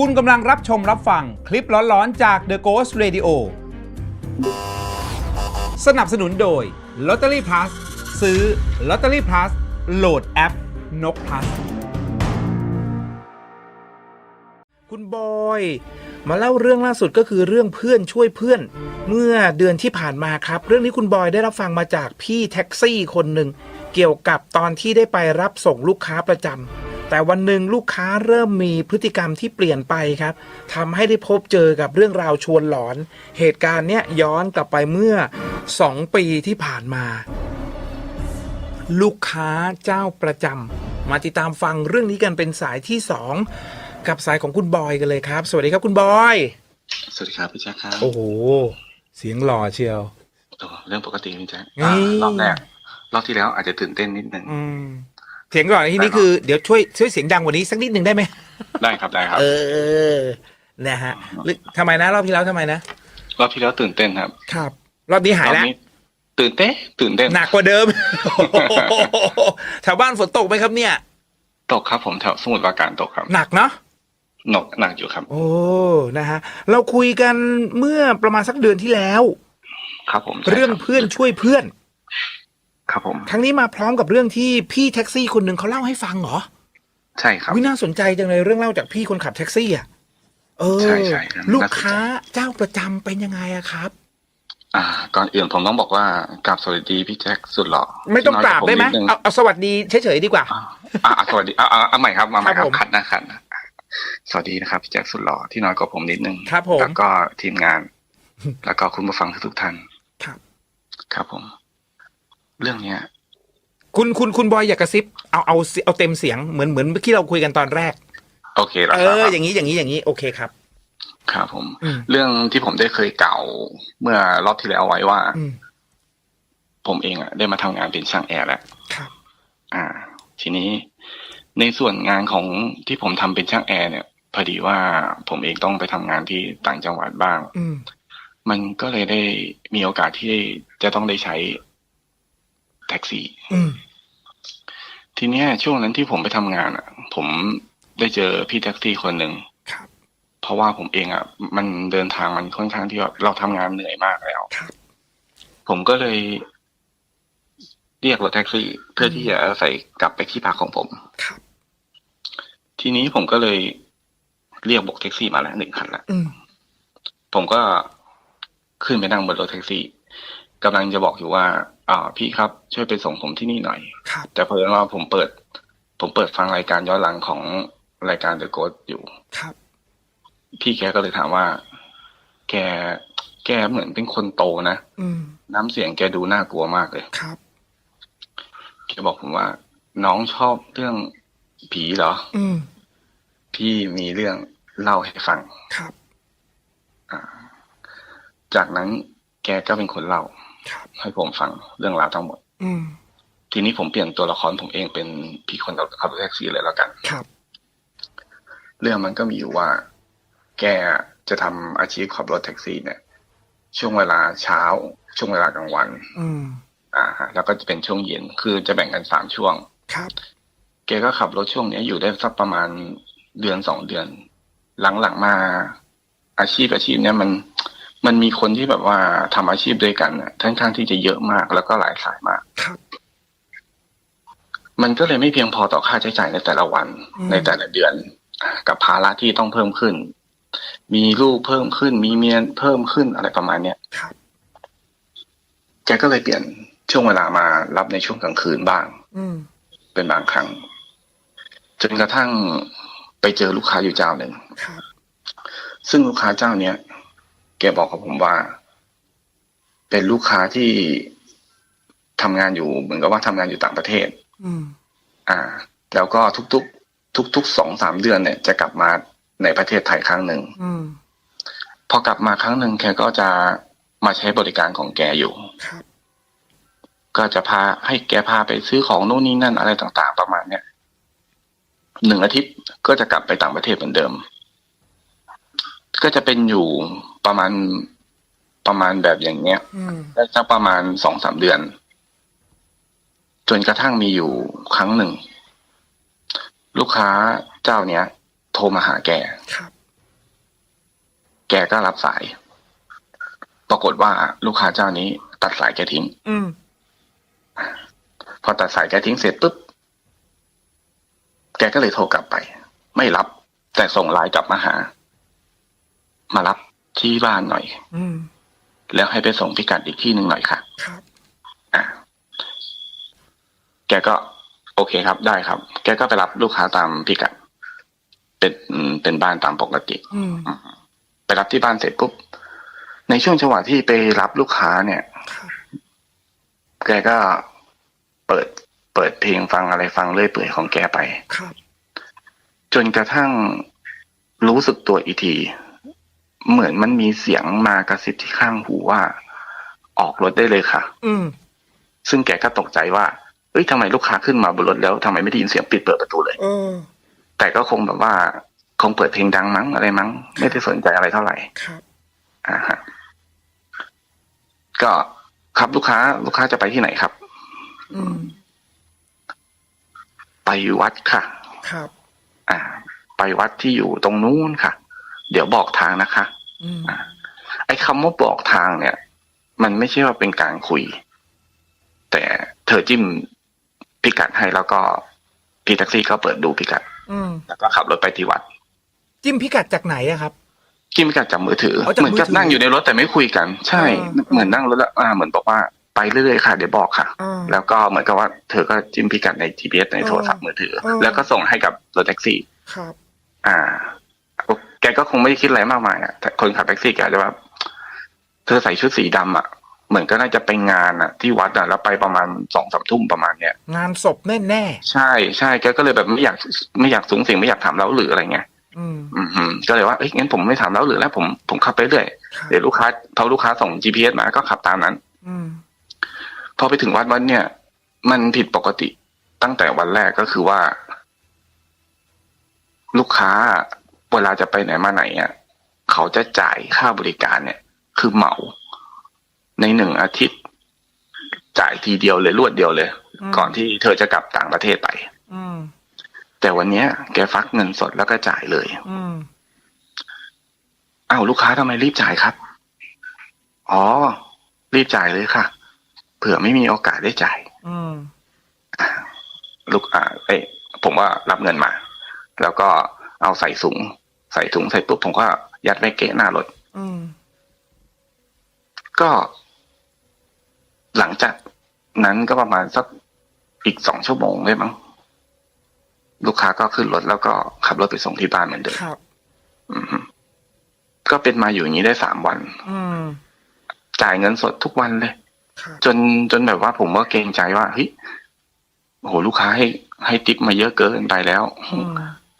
คุณกำลังรับชมรับฟังคลิปร้อนๆจาก The Ghost Radio สนับสนุนโดย Lottery Plus ซื้อ Lottery Plus โหลดแอป นก plus คุณบอย มาเล่าเรื่องล่าสุดก็คือเรื่องเพื่อนช่วยเพื่อน เมื่อเดือนที่ผ่านมาครับ เรื่องนี้คุณบอยได้รับฟังมาจากพี่แท็กซี่คนหนึ่ง เกี่ยวกับตอนที่ได้ไปรับส่งลูกค้าประจำ แต่วันหนึ่งลูกค้าเริ่มมีพฤติกรรมที่เปลี่ยนไปครับทำให้ได้พบเจอกับเรื่องราวชวนหลอน เหตุการณ์เนี้ยย้อนกลับไปเมื่อ 2 ปีที่ผ่านมา ลูกค้าเจ้าประจำมาติดตามฟังเรื่องนี้กันเป็นสายที่สองกับสายของคุณบอยกันเลยครับ สวัสดีครับคุณบอย สวัสดีครับพี่แจ๊คครับโอ้โหเสียงหล่อเชียวโอ้เรื่องปกติพี่แจ๊คนี่อ่ารอบแรกรอบที่แล้วอาจจะตื่นเต้นนิดนึงอืม เสียงหล่อในที่นี้คือเดี๋ยวช่วยช่วยเสียงดังกว่านี้สักนิดหนึ่งได้ไหมได้ครับได้ครับ เออนะฮะหรือทำไมนะรอบที่แล้วทำไมนะรอบที่แล้วตื่นเต้นครับ ครับ รอบนี้หายรอบแล้วนี้ตื่นเต้นตื่นเต้นหนักกว่าเดิมแถวบ้านฝนตกไหมครับเนี่ย ตกครับผมแถวสมุทรปราการตกครับ หนักเนาะหนกหนักอยู่ครับ โอ้นะฮะเราคุยกันเมื่อประมาณสักเดือนที่แล้ว ครับผมใช่เรื่องคบเพื่อนช่วยเพื่อน ครับผม ครั้งนี้มาพร้อมกับเรื่องที่พี่แท็กซี่คนหนึ่งเขาเล่าให้ฟังเหรอ ใช่ครับวิน่าสนใจจังเลยเรื่องเล่าจากพี่คนขับแท็กซี่อะเออใช่ใช่ครับลูกค้าเจ้าประจำเป็นยังไงอะครับ อ่า ก่อนอื่นผมต้องบอกว่ากราบสวัสดีพี่แจ็คสุดหล่อไม่ต้องกราบได้ไหมที่น้อยกว่าผนิดนึงเอาเอาสวัสดีเฉยๆดีกว่า อ่าอ่าสวัสดีอ่าอ่าเอาใหม่ครับมาใหม่คครัรับบผมคัดนะคัดนะสวัสดีนะครับพี่แจ็คสุดหล่อที่น้อยกว่าผมนิดนึงครับผมแล้วก็ทีมงาน แล้วก็คุณผู้ฟังทุกๆท่านครับ ครับผม เรื่องเนี้ย คุณคุณคุณบอยอยากกระซิบเอาเอาเอาเต็มเสียงเหมือนเหมือนที่เราคุยกันตอนแรก โอเคแล้วเอครัอบอย่างนี้อย่างนี้อย่างนี้โอเคครับ ครับผมอืมเรื่องที่ผมได้เคยกล่าวเมื่อรอบที่แล้วไว้ว่าอืมผมเองอะได้มาทำงานเป็นช่างแอร์แล้วครับ อ่า ทีนี้ในส่วนงานของที่ผมทำเป็นช่างแอร์เนี่ยพอดีว่าผมเองต้องไปทำงานที่ต่างจังหวัดบ้าง อืมมันก็เลยได้มีโอกาสที่จะต้องได้ใช้แท็กซี่อืมทีเนี้ยช่วงนั้นที่ผมไปทำงานอะ ผมได้เจอพี่แท็กซี่คนหนึ่งครับเพราะว่าผมเองอะ มันเดินทางมันค่อนข้างที่ว่าเราทำงานเหนื่อยมากแล้วครับผมก็เลย เรียกรถแท็กซี่ เพื่อที่จะใส่กลับไปที่พักของผมครับทีนี้ผมก็เลยเรียกบอกแท็กซี่มาแล้วหนึ่งคันละอืมผมก็ขึ้นไปนั่งบนรถแท็กซี่ กำลังจะบอกอยู่ว่า อ่า พี่ครับ ช่วยไปส่งผมที่นี่หน่อยครับแต่เพอว่าผมเปิด ผมเปิดฟังรายการย้อนหลังของรายการ The Ghost อยู่ครับ พี่แกก็เลยถามว่า แกแกเหมือนเป็นคนโตนะอืมน้ำเสียงแกดูน่ากลัวมากเลยครับแกบอกผมว่า น้องชอบเรื่องผีเหรอ อืมพี่มีเรื่องเล่าให้ฟังครับจากนั้นแกก็เป็นคนเล่า ครับให้ผมฟังเรื่องราวทั้งหมด อืมทีนี้ผมเปลี่ยนตัวละครผมเองเป็นพี่คนขับรถแท็กซี่เลยแล้วกัน ครับ เรื่องมันก็มีอยู่ว่า แกจะทำอาชีพขับรถแท็กซี่เนี่ย ช่วงเวลาเช้า ช่วงเวลากลางวัน อืมอ่าฮะแล้วก็จะเป็นช่วงเย็นคือจะแบ่งกันสามช่วง ครับ แกก็ขับรถช่วงเนี้ยอยู่ได้สักประมาณเดือนสองเดือน หลังๆมาอาชีพอาชีพเนี้ยมัน มันมีคนที่แบบว่าทำอาชีพด้วยกันน่ะค่อนข้างที่จะเยอะมากแล้วก็หลายสายมากครับมันก็เลยไม่เพียงพอต่อค่าใช้จ่ายในแต่ละวันอืมในแต่ละเดือนอ่ากับภาระที่ต้องเพิ่มขึ้น มีลูกเพิ่มขึ้น มีเมียเพิ่มขึ้นอะไรประมาณเนี้ยครับแกก็เลยเปลี่ยนช่วงเวลามารับในช่วงกลางคืนบ้างอืมเป็นบางครั้ง จนกระทั่งไปเจอลูกค้าอยู่เจ้าหนึ่งครับซึ่งลูกค้าเจ้าเนี้ย แกบอกกับผมว่า เป็นลูกค้าที่ทำงานอยู่เหมือนกับว่าทำงานอยู่ต่างประเทศ อืม อ่า แล้วก็ทุกๆ ทุกๆสองสามเดือนเนี่ย จะกลับมาในประเทศไทยครั้งหนึ่งอืมพอกลับมาครั้งหนึ่งแกก็จะมาใช้บริการของแกอยู่ครับก็จะพาให้แกพาไปซื้อของโน่นนี่นั่นอะไรต่าง ๆ ประมาณเนี้ยหนึ่งอาทิตย์ก็จะกลับไปต่างประเทศเหมือนเดิม ก็จะเป็นอยู่ประมาณประมาณแบบอย่างเงี้ยอืมได้สักประมาณสองสามเดือน จนกระทั่งมีอยู่ครั้งหนึ่ง ลูกค้าเจ้าเนี้ย โทรมาหาแกครับก็รับสาย ปรากฏว่าลูกค้าเจ้านี้ ตัดสายแกทิ้งอืมพอตัดสายแกทิ้งเสร็จปุ๊บ แกก็เลยโทรกลับไป ไม่รับ แต่ส่งไลน์กลับมาหา มารับที่บ้านหน่อย อืม แล้วให้ไปส่งพิกัดอีกที่หนึ่งหน่อยค่ะ ครับ อะแกก็ โอเคครับได้ครับ แกก็ไปรับลูกค้าตามพิกัด เป็นอืมเป็นบ้านตามปกติ อืม ไปรับที่บ้านเสร็จปุ๊บ ในช่วงจังหวะที่ไปรับลูกค้าเนี่ย ครับ แกก็เปิดเปิดเพลงฟังอะไรฟังเรื่อยเปื่อยของแกไป ครับ จนกระทั่งรู้สึกตัวอีกที เหมือนมันมีเสียงมากระซิบที่ข้างหูว่า ออกรถได้เลยค่ะ อืม ซึ่งแกก็ตกใจว่าเอ้ยทำไมลูกค้าขึ้นมาบนรถแล้วทำไมไม่ได้ยินเสียงปิดเปิดประตูเลยเออแต่ก็คงแบบว่าคงเปิดเพลงดังมั้งอะไรมั้ง ไม่ได้สนใจอะไรเท่าไหร่ ครับ อ่าฮะก็ครับลูกค้า ลูกค้าจะไปที่ไหนครับ อืม ไปวัดค่ะ ครับ อ่า ไปวัดที่อยู่ตรงนู้นค่ะ เดี๋ยวบอกทางนะคะอืม ไอ้คำว่าบอกทางเนี่ย มันไม่ใช่ว่าเป็นการคุย แต่เธอจิ้มพิกัดให้แล้วก็พี่แท็กซี่ก็เปิดดูพิกัด อืมแล้วก็ขับรถไปที่วัด จิ้มพิกัดจากไหนอะครับ จิ้มพิกัดจากมือถืออ๋อจากเหมือนกับมือถือนั่งอยู่ในรถแต่ไม่คุยกัน ใช่ อ่า เหมือนนั่งรถแล้วอ่าเหมือนบอกว่าไปเรื่อยๆค่ะ เดี๋ยวบอกค่ะ อ่า แล้วก็เหมือนกับว่าเธอก็จิ้มพิกัดใน GPS ในอ่าโทรศัพท์มือถืออ่าแล้วก็ส่งให้กับรถแท็กซี่ ครับ อ่าแกก็คงไม่ได้คิดอะไรมากมายอะแต่คนขับแท็กซี่แกอาจจะว่าเธอใส่ชุดสีดำอะ เหมือนก็น่าจะไปงานอะ ที่วัดอะแล้วไปประมาณสองสามทุ่มประมาณเนี้ยงานศพแน่แน่ใช่ใช่แกก็เลยแบบไม่อยากไม่อยากสูงเสียงไม่อยากถามแล้วหรืออะไรเงี้ยๆอืมอืมฮึก็เลยว่าเอ้ยงั้นผมไม่ถามแล้วหรือแล้ว ผมผมขับไปเรื่อยครับเดี๋ยวลูกค้าพอลูกค้าส่ง GPS มาก็ขับตามนั้น อืมพอไปถึงวัดวัดเนี่ย มันผิดปกติตั้งแต่วันแรกก็คือว่า ลูกค้า เวลาจะไปไหนมาไหนอะเขาจะจ่ายค่าบริการเนี่ย คือเหมา ในหนึ่งอาทิตย์ จ่ายทีเดียวเลยรวดเดียวเลยอืมก่อนที่เธอจะกลับต่างประเทศไปอืมแต่วันเนี้ย แกฟักเงินสดแล้วก็จ่ายเลยอืมอ้าวลูกค้าทำไมรีบจ่ายครับ อ๋อ รีบจ่ายเลยค่ะ เผื่อไม่มีโอกาสได้จ่ายอืมลูกอ่าเอ้ยผมว่ารับเงินมา แล้วก็ เอาใส่ถุงใส่ถุงใส่ปุ๊บผมก็ยัดไว้เกะหน้ารถอืมก็ หลังจากนั้นก็ประมาณสักอีกสองชั่วโมงได้มั้งลูกค้าก็ขึ้นรถแล้วก็ขับรถไปส่งที่บ้านเหมือนเดิมครับอือฮึก็เป็นมาอยู่อย่างนี้ได้สามวันอืมจ่ายเงินสดทุกวันเลยครับจนจนแบบว่าผมก็เกรงใจว่าเฮ้ยโอ้โหลูกค้าให้ให้ติปมาเยอะเกินไปแล้วอืม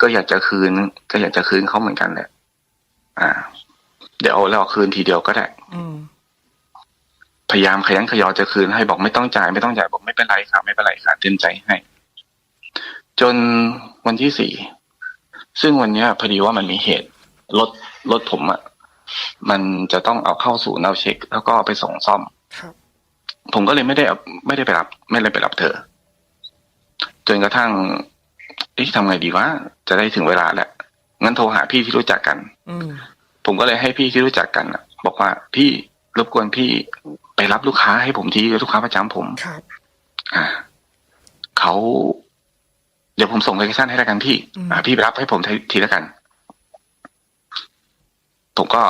ก็อยากจะคืน ก็อยากจะคืนเขาเหมือนกันแหละ อ่า เดี๋ยวเราคืนทีเดียวก็ได้อืมพยายามขยันขยอจะคืนให้บอกไม่ต้องจ่ายไม่ต้องจ่ายบอกไม่เป็นไรค่ะไม่เป็นไรค่ะเต็มใจให้ จนวันที่สี่ซึ่งวันเนี้ยพอดีว่ามันมีเหตุรถรถผมอะ่ะมันจะต้องเอาเข้าสู่นย์เอาเช็ค แล้วก็เอาไปส่งซ่อมครับผมก็เลยไม่ได้เอาไม่ได้ไปรับ ไม่ได้ไปรับเธอ จนกระทั่ง เอ๊ะทำไงดีวะจะได้ถึงเวลาแล้วงั้นโทรหาพี่ที่รู้จักกัน อืมผมก็เลยให้พี่ที่รู้จักกันน่ะบอกว่าพี่รบกวนพี่ไปรับลูกค้าให้ผมทีลูกค้าประจำผมครับอ่าเขาเดี๋ยวผมส่งโลเคชั่นให้แล้วกันพี่อืมอ่า พี่ไปรับให้ผมทีทีแล้วกัน ผมก็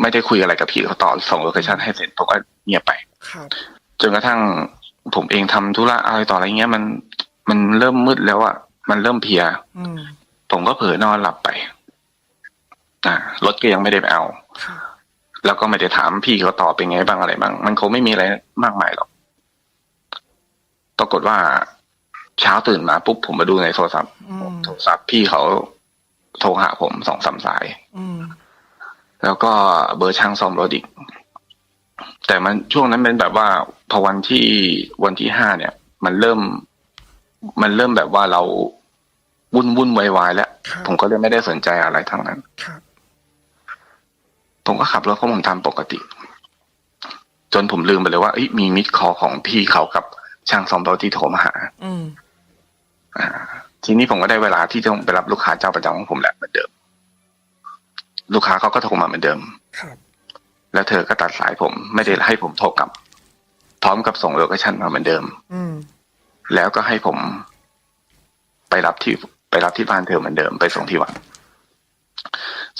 ไม่ได้คุยอะไรกับพี่เขาต่อส่งโลเคชั่นให้เสร็จผมก็เงียบไปครับจนกระทั่งผมเองทำธุระอะไรต่ออะไรเงี้ยมันมันเริ่มมืดแล้วอะ มันเริ่มเพลียอืมผมก็เผลอนอนหลับไปอ่ารถก็ยังไม่ได้ไปเอาครับแล้วก็ไม่ได้ถามพี่เขาต่อเป็นไงบ้างอะไรบ้าง มันคงไม่มีอะไรมากมายหรอก ปรากฏว่าเช้าตื่นมาปุ๊บผมมาดูในโทรศัพท์อืมโทรศัพท์พี่เขาโทรหาผมสองสามสายอืมแล้วก็เบอร์ช่างซ่อมรถอีก แต่มันช่วงนั้นเป็นแบบว่าพอวันที่วันที่ห้าเนี่ย มันเริ่ม มันเริ่มแบบว่าเรา วุ่นวุ่นวายวายแล้วครับผมก็เลยไม่ได้สนใจอะไรทั้งนั้นครับผมก็ขับรถของผมตามปกติ จนผมลืมไปเลยว่าเอ้ยมีมิดคอของพี่เขากับช่างซ่อมรถที่โทรมาหาอืมอ่าทีนี้ผมก็ได้เวลาที่ต้องไปรับลูกค้าเจ้าประจำของผมแหละเหมือนเดิม ลูกค้าเขาก็โทรมาเหมือนเดิมครับแล้วเธอก็ตัดสายผม ไม่ได้ให้ผมโทรกลับ พร้อมกับส่งโลเคชั่นมาเหมือนเดิมอืมแล้วก็ให้ผมไปรับที่ ไปรับที่บ้านเธอเหมือนเดิมไปส่งที่วัด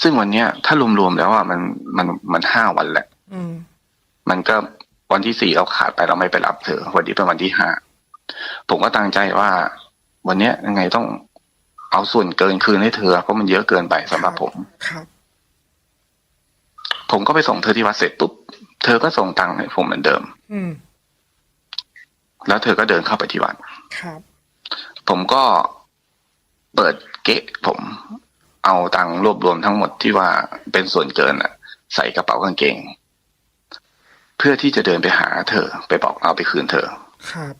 ซึ่งวันเนี้ย ถ้ารวมๆแล้วอะมันมันมันห้าวันแหละอืมมันก็วันที่สี่เราขาดไปเราไม่ไปรับเธอวันนี้เป็นวันที่ห้าผมก็ตั้งใจว่า วันเนี้ยยังไงต้องเอาส่วนเกินคืนให้เธอเพราะมันเยอะเกินไปสำหรับผมครับผมก็ไปส่งเธอที่วัดเสร็จปุ๊บเธอก็ส่งตังค์ให้ผมเหมือนเดิม อืมแล้วเธอก็เดินเข้าไปที่วัดครับ ผมก็ เปิดเกะผมเอาตังค์รวบรวมทั้งหมดที่ว่าเป็นส่วนเกินอะใส่กระเป๋ากางเกง เพื่อที่จะเดินไปหาเธอ ไปบอกเอาไปคืนเธอครับ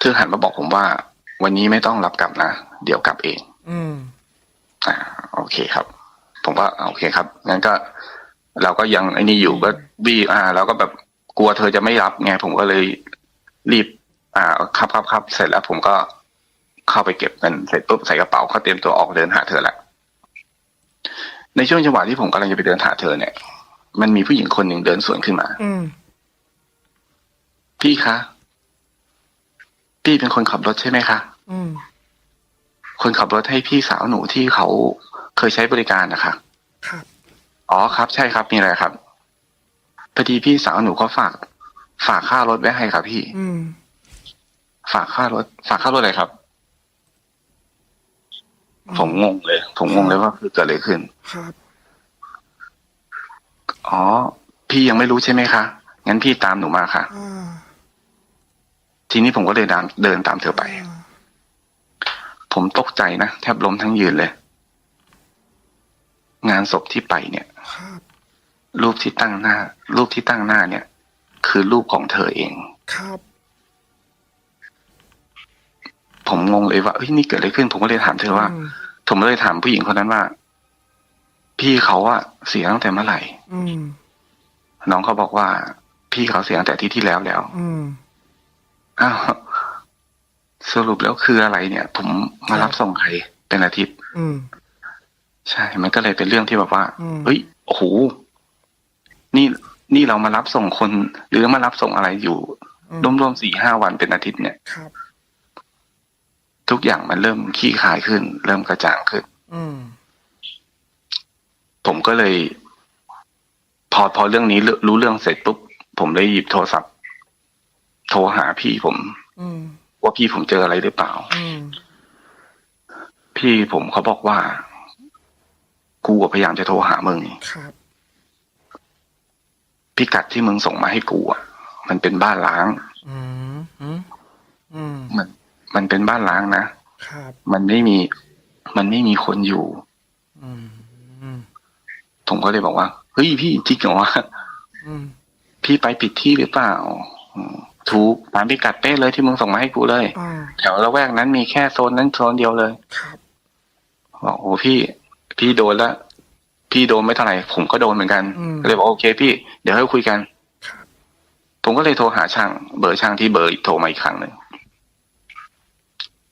เธอหันมาบอกผมว่า วันนี้ไม่ต้องรับกลับนะ เดี๋ยวกลับเอง อืมอ่า โอเคครับ ผมว่าโอเคครับงั้นก็ เราก็ยังไอ้นี่อยู่ก็บี้อ่าเราก็แบบกลัวเธอจะไม่รับไงผมก็เลยรีบ อ่า ครับครับครับเสร็จแล้วผมก็ เข้าไปเก็บเงินเสร็จปุ๊บใส่กระเป๋าเขาเตรียมตัวออกเดินหาเธอแหละในช่วงจังหวะที่ผมกำลังจะไปเดินหาเธอเนี่ย มันมีผู้หญิงคนหนึ่งเดินสวนขึ้นมา อืมพี่คะ พี่เป็นคนขับรถใช่ไหมคะอืมคนขับรถให้พี่สาวหนูที่เขาเคยใช้บริการนะคะครับ อ๋อครับใช่ครับมีอะไรครับพอดีพี่สาวหนูเขาฝาก ฝากค่ารถไว้ให้ครับพี่ อืม ฝากค่ารถ ฝากค่ารถอะไรครับ ผมงงเลย ผมงงเลยว่าคือเกิดอะไรขึ้น ครับ อ๋อ พี่ยังไม่รู้ใช่ไหมคะ งั้นพี่ตามหนูมาค่ะอ่าทีนี้ผมก็เลยเดินเดินตามเธอไปอ่าผมตกใจนะแทบล้มทั้งยืนเลย งานศพที่ไปเนี่ยครับรูปที่ตั้งหน้า รูปที่ตั้งหน้าเนี่ย คือรูปของเธอเอง ครับ ผมงงเลยว่าเฮ้ยนี่เกิดอะไรขึ้น ผมก็เลยถามเธอว่าอืมผมก็เลยถามผู้หญิงคนนั้นว่า พี่เขาอะเสียตั้งแต่เมื่อไหร่อืมน้องเขาบอกว่า พี่เขาเสียตั้งแต่อาที่ที่แล้วแล้วอืมอ้าวสรุปแล้วคืออะไรเนี่ย ผมมารับส่งใครเป็นอาทิตย์อืมใช่ มันก็เลยเป็นเรื่องที่แบบว่าอืมเฮ้ยโอ้โหนี่นี่เรามารับส่งคน หรือมารับส่งอะไรอยู่อืมรวมๆสี่ห้าวันเป็นอาทิตย์เนี่ยครับ ทุกอย่างมันเริ่มขี้คายขึ้น เริ่มกระจ่างขึ้นอืมผมก็เลย พอพอเรื่องนี้รู้รู้เรื่องเสร็จปุ๊บผมเลยหยิบโทรศัพท์ โทรหาพี่ผมอืมว่าพี่ผมเจออะไรหรือเปล่าอืมพี่ผมเขาบอกว่า กูอะพยายามจะโทรหามึงครับพิกัดที่มึงส่งมาให้กูอะมันเป็นบ้านล้างอืมอืมอืมมัน มันเป็นบ้านล้างนะครับ มันไม่มี มันไม่มีคนอยู่อืมอืมผมก็เลยบอกว่าเฮ้ยพี่จริงเหรอวะอืมพี่ไปผิดที่หรือเปล่าอืมถูกตามพิกัดเป๊ะเลยที่มึงส่งมาให้กูเลยอ่าแถวละแวกนั้นมีแค่โซนนั้นโซนเดียวเลยครับบอกโอ้พี่ พี่โดนแล้วพี่โดนไม่เท่าไหร่ผมก็โดนเหมือนกันอืมก็เลยบอกโอเค พี่เดี๋ยวให้คุยกันครับผมก็เลยโทรหาช่าง เบอร์ช่างที่เบอร์อีกโทรมาอีกครั้งหนึ่ง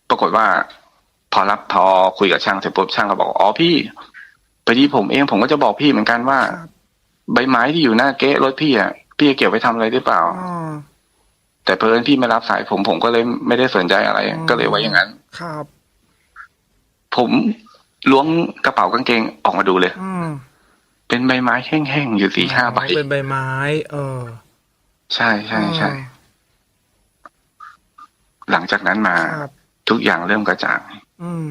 ปรากฏว่า พอรับพอคุยกับช่างเสร็จปุ๊บช่างก็บอกอ๋อพี่พอดีผมเองผมก็จะบอกพี่เหมือนกันว่าครับใบไม้ที่อยู่หน้าเก๊ะรถพี่อะพี่จะเก็บไว้ทำอะไรหรือเปล่าอ่าแต่เพลินพี่ไม่รับสายผมผมก็เลยไม่ได้สนใจอะไรอืมก็เลยไว้อย่างนั้น ครับ ผมล้วงกระเป๋ากางเกงออกมาดูเลยอืมเป็นใบไม้แห้งๆอยู่สี่ห้าใบเป็นใบไม้ เออ ใช่ใช่ใช่อ่าหลังจากนั้นมาครับ ทุกอย่างเริ่มกระจ่างอืม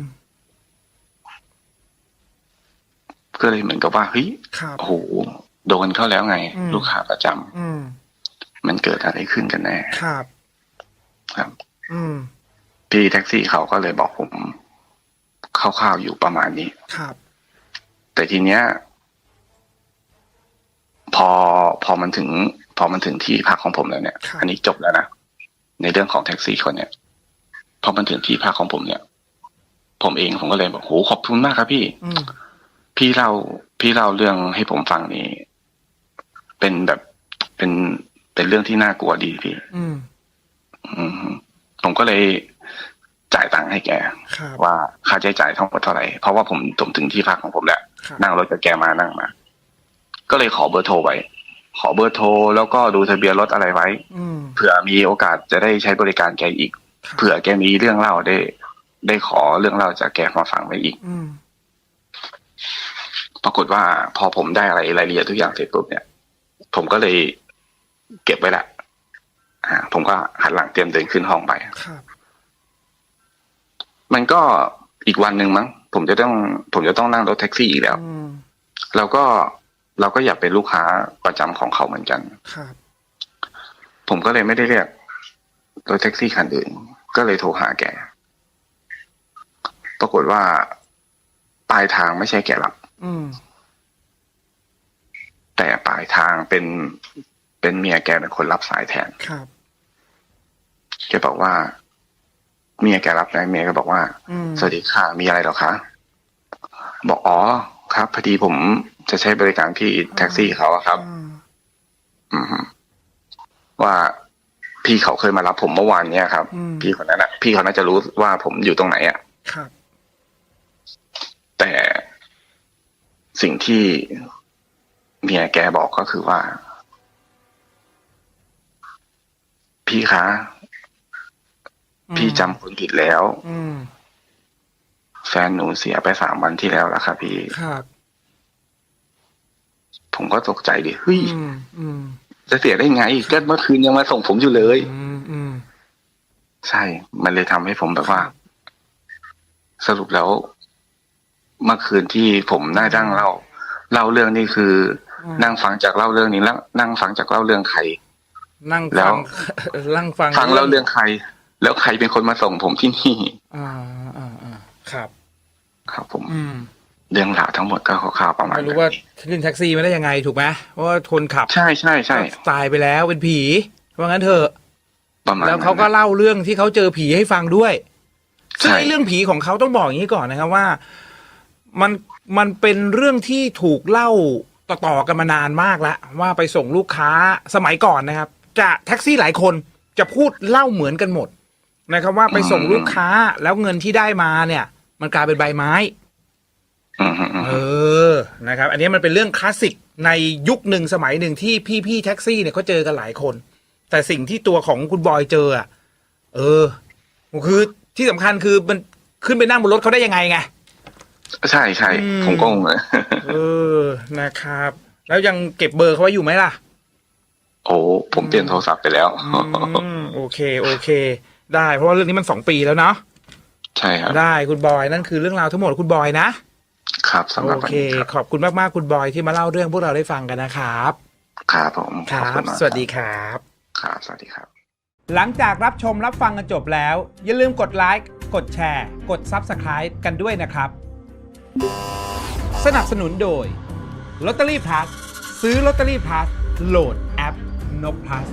ก็เลยเหมือนกับว่าเฮ้ยครับโอ้โหโดนเข้าแล้วไงอืมลูกค้าประจำอืมมันเกิดอะไรขึ้นกันแน่ครับ ครับอืมพี่แท็กซี่เขาก็เลยบอกผมคร่าวๆอยู่ประมาณนี้ครับ แต่ทีเนี้ย พอพอมันถึง พอมันถึงที่พักของผมแล้วเนี่ยครับอันนี้จบแล้วนะในเรื่องของแท็กซี่คนเนี่ย พอมันถึงที่พักของผมเนี่ย ผมเองผมก็เลยบอกโหขอบคุณมากครับ พี่อืมพี่เล่าพี่เล่าเรื่องให้ผมฟังนี่เป็นแบบเป็นเป็นเรื่องที่น่ากลัวดีพี่อืมอืมผมก็เลยจ่ายตังค์ให้แกครับว่าค่าใช้จ่ายทั้งหมดเท่าไหร่เพราะว่าผมผมถึงที่พักของผมแล้วครับนั่งรถกับแกมานั่งมา ก็เลยขอเบอร์โทรไว้ ขอเบอร์โทรแล้วก็ดูทะเบียนรถอะไรไว้อืมเผื่อมีโอกาสจะได้ใช้บริการแกอีกครับ เผื่อแกมีเรื่องเล่าได้ ได้ขอเรื่องเล่าจากแกมาฟังไว้อีกอืมปรากฏว่าพอผมได้อะไรรายละเอียดทุกอย่างเสร็จปุ๊บเนี่ย ผมก็เลยเก็บไว้ละอ่า ผมก็หันหลังเตรียมเดินขึ้นห้องไปครับมันก็อีกวันหนึ่งมั้งผมจะต้อง ผมจะต้องนั่งรถแท็กซี่อีกแล้วอืมเราก็เราก็อยากเป็นลูกค้าประจำของเขาเหมือนกันครับผมก็เลยไม่ได้เรียก รถแท็กซี่คันอื่น ก็เลยโทรหาแก ปรากฏว่าปลายทางไม่ใช่แกรับอืมแต่ปลายทางเป็นเป็นเมียแกเป็นคนรับสายแทนครับแกบอกว่า เมียแกรับนะเมียก็บอกว่าอืมสวัสดีค่ะมีอะไรเหรอคะบอกอ๋อครับพอดีผมจะใช้บริการพี่แท็กซี่เขาอะครับอืมอืมฮึว่า พี่เขาเคยมารับผมเมื่อวานเนี้ยครับ อืม พี่คนนั้นอะพี่เขาน่าจะรู้ว่าผมอยู่ตรงไหนอะครับ แต่สิ่งที่เมียแกบอกก็คือว่า พี่คะพี่จำคนผิดแล้ว อืม แฟนหนูเสียไปสามวันที่แล้วแล้วค่ะพี่ ครับ ผมก็ตกใจดิเฮ้ย อืม อืม จะเสียได้ไงก็เมื่อคืนยังมาส่งผมอยู่เลย อืมอืมใช่ มันเลยทำให้ผมแบบว่า สรุปแล้ว เมื่อคืนที่ผมนั่งนั่งเล่าเล่าเรื่องนี่คืออมนั่งฟังจากเล่าเรื่องนี้แล้วนั่งฟังจากเล่าเรื่องใครนั่งแล้ฟัวงนั่งฟังฟังเล่าเรื่องใคร แล้วใครเป็นคนมาส่งผมที่นี่ อ่าอ่าอ่าครับ ครับผม อืม เรื่องราวทั้งหมดก็คร่าวๆประมาณไม่นั้รู้นว่าขึ้นแท็กซี่มาได้ยังไงถูกไหมเพราะว่าคนขับใช่ใช่ใช่ตายไปแล้วเป็นผีว่างั้นเถอะประมาณแล้วเขานั้นก็เล่าเรื่องที่เขาเจอผีให้ฟังด้วยซึ่งใช่ไอ้เรื่องผีของเขาต้องบอกอย่างนี้ก่อนนะครับว่า มันมันเป็นเรื่องที่ถูกเล่าต่อๆกันมานานมากแล้วว่าไปส่งลูกค้าสมัยก่อนนะครับ จะแท็กซี่หลายคนจะพูดเล่าเหมือนกันหมดนะครับว่าไปส่งลูกค้าแล้วเงินที่ได้มาเนี่ย มันกลายเป็นใบไม้อืมอืมอืม เออนะครับ อันนี้มันเป็นเรื่องคลาสสิกในยุคหนึ่งสมัยหนึ่งที่พี่พี่ๆแท็กซี่เนี่ยเขาเจอกันหลายคน แต่สิ่งที่ตัวของคุณบอยเจออะเออคือที่สำคัญคือมันขึ้นไปนั่งบนรถเขาได้ยังไงไงใช่ใช่อืมผมก็งงเลยเออนะครับ แล้วยังเก็บเบอร์เขาไว้อยู่ไหมล่ะ โอ้ผมเปลี่ยนโทรศัพท์ไปแล้วอืมโอเค โอเค ได้เพราะว่าเรื่องนี้มันสองปีแล้วเนาะใช่ครับได้คุณบอยนั่นคือเรื่องราวทั้งหมดของคุณบอยนะ ครับสำหรับโอวันเค นี้ครับขอบคุณมากๆคุณบอยที่มาเล่าเรื่องพวกเราได้ฟังกันนะครับ ครับผมคขอบรัคุบณมากสวัสดีครับ ครับ สวัสดีครับ หลังจากรับชมรับฟังกันจบแล้ว อย่าลืมกดไลค์กดแชร์ กด Subscribe กันด้วยนะครับ สนับสนุนโดย Lottery Plus ซื้อ Lottery Plus โหลดแอปนก plus